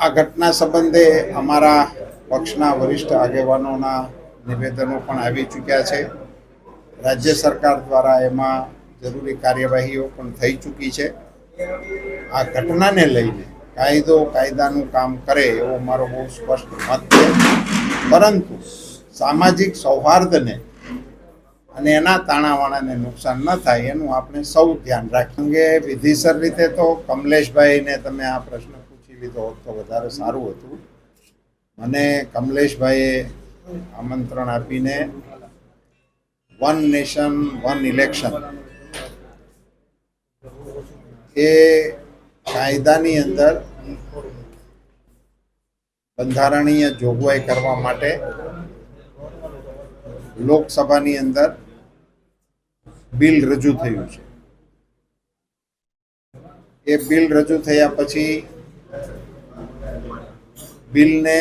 આ ઘટના સંબંધે અમારા પક્ષના વરિષ્ઠ આગેવાનોના નિવેદનો પણ આવી ચૂક્યા છે. રાજ્ય સરકાર દ્વારા એમાં જરૂરી કાર્યવાહીઓ પણ થઈ ચૂકી છે. આ ઘટનાને લઈને કાયદો કાયદાનું કામ કરે એવો મારો બહુ સ્પષ્ટ મત છે. પરંતુ સામાજિક સૌહાર્દને અને એના તાણાવાણાને નુકસાન ન થાય એનું આપણે સૌ ધ્યાન રાખીએ. વિધિસર રીતે તો કમલેશભાઈને તમે આ પ્રશ્ન લીધો તો વધારે સારું હતું. મને કમલેશભાઈએ આમંત્રણ આપીને વન નેશન વન ઇલેક્શન એ કાયદાની અંદર બંધારણીય જોગવાઈ કરવા માટે લોકસભાની અંદર બિલ રજૂ થયું છે. એ બિલ રજૂ થયા પછી બિલને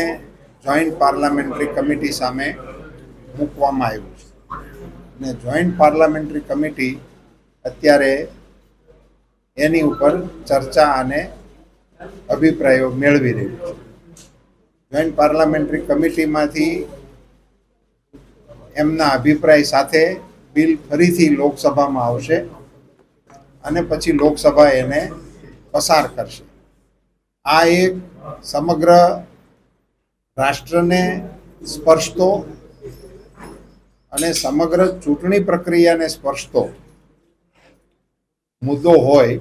જોઈન્ટ પાર્લામેન્ટરી કમિટી સામે મૂકવામાં આવ્યું છે. અને જોઈન્ટ પાર્લામેન્ટરી કમિટી અત્યારે એની ઉપર ચર્ચા અને અભિપ્રાયો મેળવી રહી છે. જોઈન્ટ પાર્લામેન્ટરી કમિટીમાંથી એમના અભિપ્રાય સાથે બિલ ફરીથી લોકસભામાં આવશે અને પછી લોકસભા એને પસાર કરશે. આ એક સમગ્ર રાષ્ટ્રને સ્પર્શતો અને સમગ્ર ચૂંટણી પ્રક્રિયાને સ્પર્શતો મુદ્દો હોય